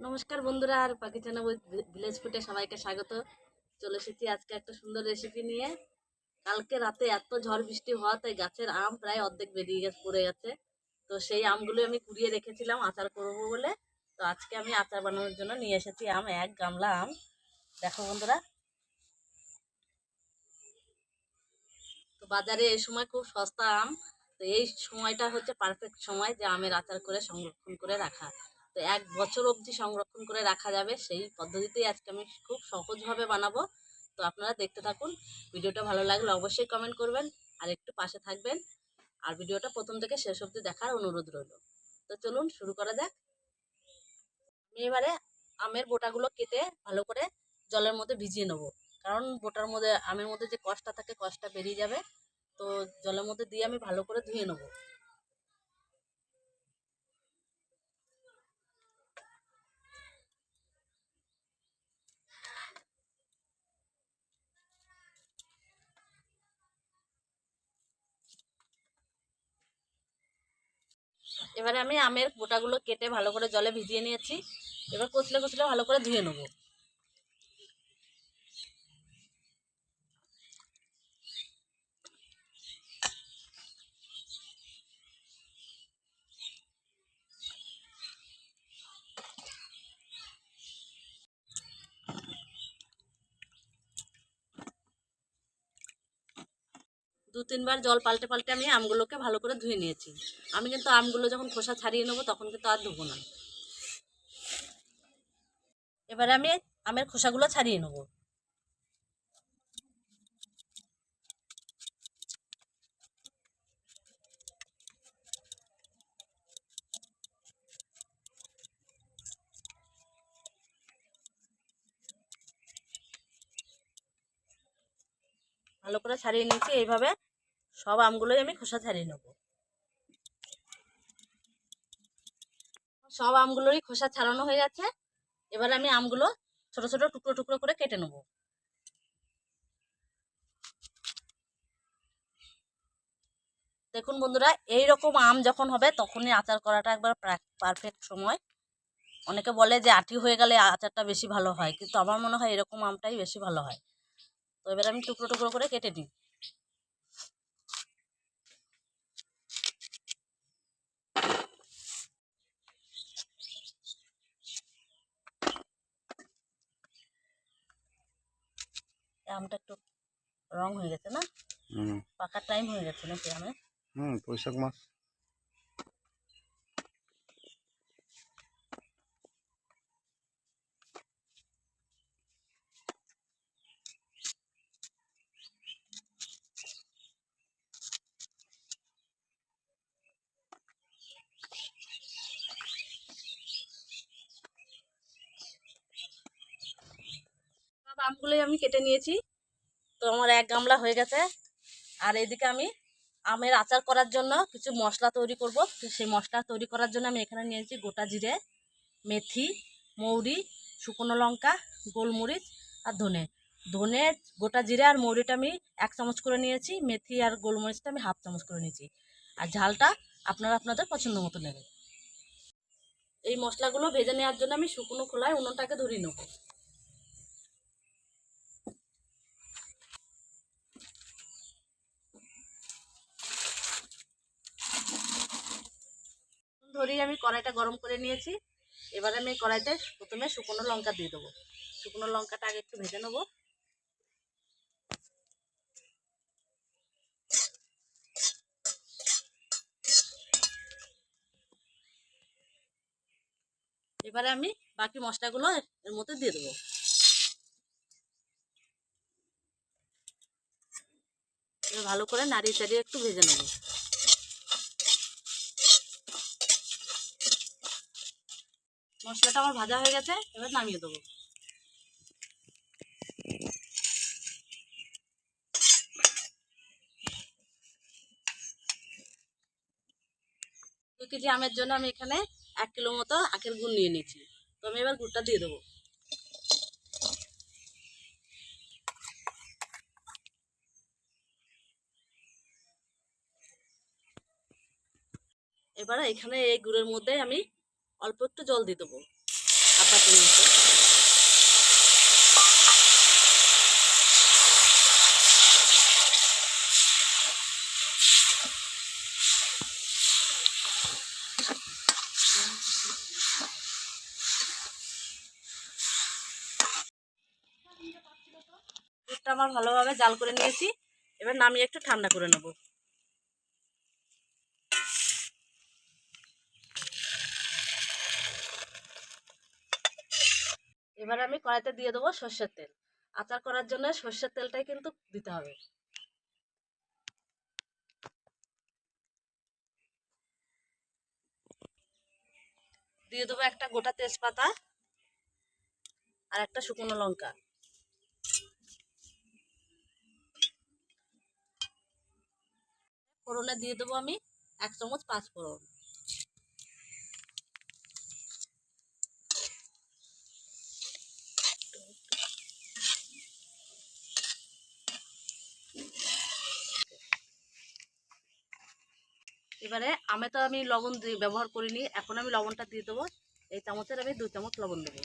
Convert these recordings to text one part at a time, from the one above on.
নমস্কার বন্ধুরা, আর পাকিস্তানা ভিলেজ ফুটে সবাইকে স্বাগত। চলে এসেছি আজকে একটা সুন্দর রেসিপি নিয়ে। কালকে রাতে এত ঝড় বৃষ্টি হওয়াতে গাছের আম প্রায় অর্ধেক বেরিয়ে গেছে, পড়ে গেছে। তো সেই আমগুলো আমি কুড়িয়ে রেখেছিলাম, আচার করব বলে। তো আজকে আমি আচার বানানোর জন্য নিয়ে এসেছি আম, এক গামলা আম। দেখো বন্ধুরা। তো বাজারে এই সময় খুব সস্তা আম। তো এই সময়টা হচ্ছে পারফেক্ট সময় যে আমের আচার করে সংরক্ষণ করে রাখা। তো এক বছর অবধি সংরক্ষণ করে রাখা যাবে, সেই পদ্ধতিতেই আজকে আমি খুব সহজভাবে বানাবো। তো আপনারা দেখতে থাকুন, ভিডিওটা ভালো লাগলে অবশ্যই কমেন্ট করবেন, আর একটু পাশে থাকবেন। আর ভিডিওটা প্রথম থেকে শেষ অবধি দেখার অনুরোধ রইল। তো চলুন শুরু করা যাক। আমি এবারে আমের বোটাগুলো কেটে ভালো করে জলের মধ্যে ভিজিয়ে নেব। কারণ বোটার মধ্যে, আমের মধ্যে যে কষটা থাকে কষটা বেরিয়ে যাবে। তো জলের মধ্যে দিয়ে আমি ভালো করে ধুয়ে নেব। এবারে আমি আমের গোটাগুলো কেটে ভালো করে জলে ভিজিয়ে নিয়েছি। এবার কচলে কচলে ভালো করে ধুয়ে নেব। দু তিনবার জল পাল্টে পাল্টে আমি আমগুলোকে ভালো করে ধুয়ে নিয়েছি। আমি কিন্তু আমগুলো যখন খোসা ছাড়িয়ে নেব তখন কিন্তু আর ধুবো না। এবারে আমি আমের খোসাগুলো ছাড়িয়ে নেব। ভালো করে ছাড়িয়ে নিয়েছি। এইভাবে সব আমগুলোই আমি খোসা ছাড়িয়ে নেব। সব আমগুলোরই খোসা ছাড়ানো হয়ে গেছে। এবার আমি আমগুলো ছোট ছোট টুকরো টুকরো করে কেটে নেব। দেখুন বন্ধুরা এই রকম আম যখন হবে তখনই আচার করাটা একবার পারফেক্ট সময়। অনেকে বলে যে আটি হয়ে গেলে আচারটা বেশি ভালো হয়, কিন্তু আমার মনে হয় এরকম আমটাই বেশি ভালো হয়। তো এবার আমি টুকরো টুকরো করে কেটে নিই। আমটা একটু রং হয়ে গেছে না? পাকার টাইম হয়ে গেছে নাকি আমের? হুম বৈশাখ মাস আমগুলোই আমি কেটে নিয়েছি। তো আমার এক গামলা হয়ে গেছে। আর এদিকে আমি আমের আচার করার জন্য কিছু মশলা তৈরি করব। সেই মশলা তৈরি করার জন্য আমি এখানে নিয়েছি গোটা জিরে, মেথি, মৌরি, শুকনো লঙ্কা, গোলমরিচ আর ধনে। ধনে, গোটা জিরে আর মৌরিটা আমি এক চামচ করে নিয়েছি। মেথি আর গোলমরিচটা আমি হাফ চামচ করে নিয়েছি। আর ঝালটা আপনারা আপনাদের পছন্দ মতো নেবেন। এই মশলাগুলো ভেজে নেওয়ার জন্য আমি শুকনো খোলায় উনুনটাকে ধরিয়ে নেব। ধরেই আমি কড়াইটা গরম করে নিয়েছি। এবার আমি কড়াইতে প্রথমে শুকনো লঙ্কা দিয়ে দেবো। শুকনো লঙ্কাটা আগে একটু ভেজে নেব। এবারে আমি বাকি মশলাগুলো এর মধ্যে দিয়ে দেবো। ভালো করে নাড়িয়ে চাড়িয়ে একটু ভেজে নেব। মশলাটা আমার ভাজা হয়ে গেছে, এবার নামিয়ে দেবো। দু কেজি আমের জন্য আমি এখানে এক কিলো মতো আখের গুড় নিয়ে নিয়েছি। তো আমি এবার গুড়টা দিয়ে দেবো। এবারে এখানে এই গুড়ের মধ্যে আমি অল্প একটু জল দিয়ে দেবো। চাপাতি মতো। দুধটা আমার ভালোভাবে জাল করে নিয়েছি। এবার নামিয়ে একটু ঠান্ডা করে নেব। এবার আমি কড়াইতে দিয়ে দেবো সর্ষের তেল। আচার করার জন্য সর্ষের তেলটাই কিন্তু দিতে হবে। দিয়ে দেবো একটা গোটা তেজপাতা আর একটা শুকনো লঙ্কা। ফোড়নে দিয়ে দেবো আমি এক চামচ পাঁচ ফোড়ন। এবারে আমি তো আমি লবণ ব্যবহার করিনি, এখন আমি লবণটা দিয়ে দেবো। এই চামচের আমি দু চামচ লবণ দেবো।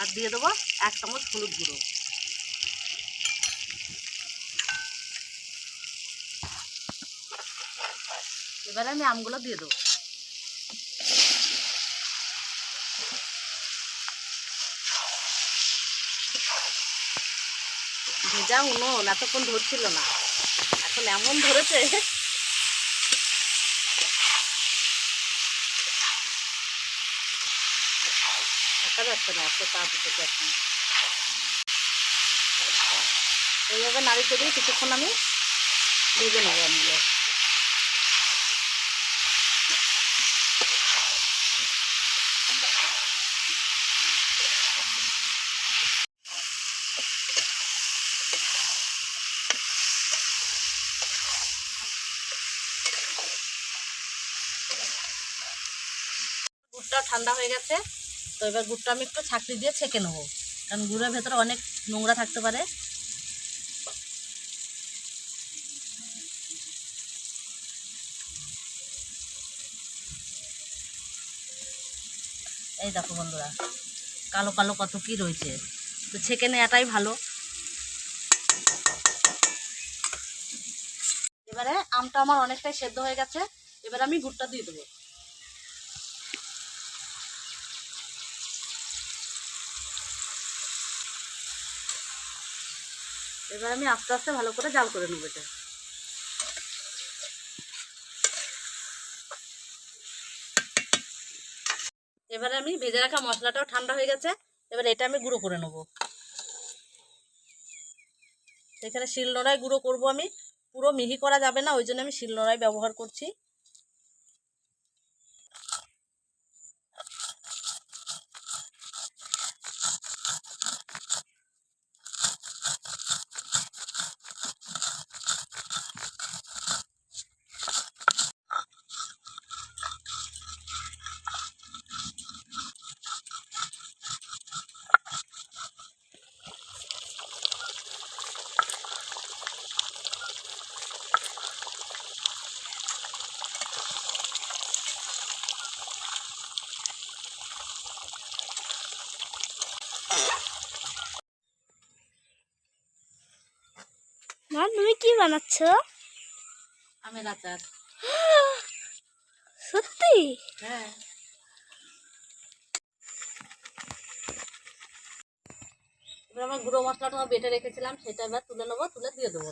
আর দিয়ে দেবো এক চামচ হলুদ গুঁড়ো। এবারে আমি আমগুলো দিয়ে দেবো। ভেজা উনুন, এতক্ষণ ধরছিল না। এখন এমন ধরেছে। এখন। এইভাবে নাড়ি চড়িয়ে কিছুক্ষণ আমি ভেজে নেব আমগুলো গুড়টা ঠান্ডা হয়ে গেছে, তো এবার গুড়টা আমি একটু ছাঁকনি দিয়ে ছেঁকে নেব। কারণ গুড়ের ভেতরে অনেক নোংরা থাকতে পারে। এই দেখো বন্ধুরা, কালো কালো কত কি রয়েছে। তো ছেঁকে নেওয়াটাই ভালো। এবারে আমটা আমার অনেকটাই সেদ্ধ হয়ে গেছে, এবার আমি গুড়টা দিয়ে দেবো। এবার আমি আস্তে আস্তে ভালো করে জাল করে নেব এটা। এবারে আমি ভেজে রাখা মশলাটাও ঠান্ডা হয়ে গেছে, এবার এটা আমি গুঁড়ো করে নেব। এখানে শিলনোড়ায় গুঁড়ো করব আমি, পুরো মিহি করা যাবে না, ওই জন্য আমি শিল শিলনোড়ায় ব্যবহার করছি। মা তুমি কি বানাচ্ছ? আমের আচার। সত্যি? হ্যাঁ। এবার আমার গুঁড়ো মশলাটা বেটে রেখেছিলাম সেটা এবার তুলে নেব তুলে দিয়ে দেবো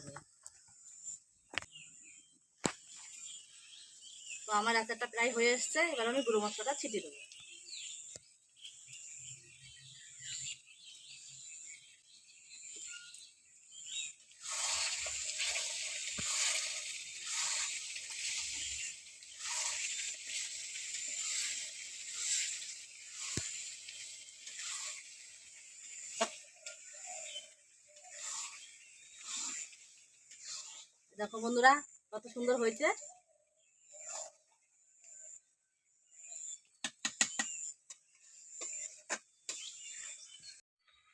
তো আমার আচারটা প্রায় হয়ে এসছে এবার আমি গুঁড়ো মশলাটা ছিটিয়ে দেবো। দেখো বন্ধুরা, কত সুন্দর হয়েছে।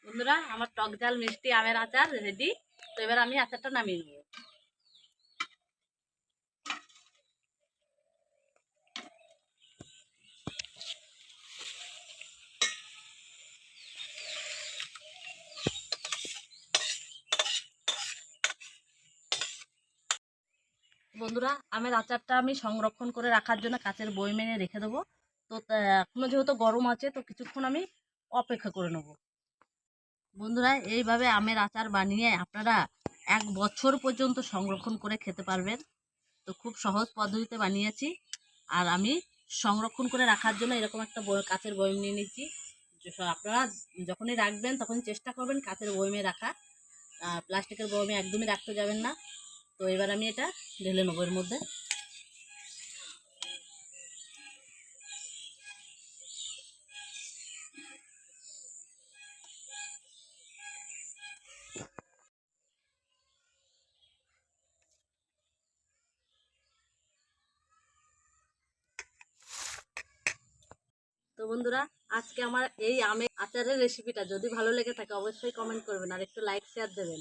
বন্ধুরা, আমার টক ঝাল মিষ্টি আমের আচার রেডি তো এবার আমি আচারটা নামিয়ে নেব। বন্ধুরা আমের আচারটা আমি সংরক্ষণ করে রাখার জন্য কাচের বই মেনে রেখে দেবো। তো, তা- এখনও যেহেতু গরম আছে, তো কিছুক্ষণ আমি অপেক্ষা করে নেব। বন্ধুরা, এইভাবে আমের আচার বানিয়ে আপনারা এক বছর পর্যন্ত সংরক্ষণ করে খেতে পারবেন। তো খুব সহজ পদ্ধতিতে বানিয়েছি। আর আমি সংরক্ষণ করে রাখার জন্য এরকম একটা কাচের বয়ম নিয়ে নিচ্ছি যে- আপনারা যখনই রাখবেন, তখনই চেষ্টা করবেন কাচের বয়মে রাখা প্লাস্টিকের বয়মে একদমই রাখতে যাবেন না। তো এবার আমি এটা ঢেলে নেব এর মধ্যে। তো বন্ধুরা, আজকে আমার এই আমের আচারের রেসিপিটা যদি ভালো লেগে থাকে, অবশ্যই কমেন্ট করবেন আর একটু লাইক শেয়ার দেবেন।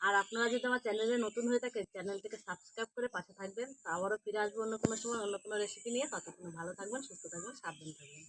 আর আপনারা যদি আমার চ্যানেলে নতুন হয়ে থাকে চ্যানেলটিকে সাবস্ক্রাইব করে পাশে থাকবেন। তো আবারও ফিরে আসব অন্য কোনো সময়, অন্য কোনো রেসিপি নিয়ে। ততক্ষণ ভালো থাকবেন, সুস্থ থাকবেন, সাবধান থাকবেন।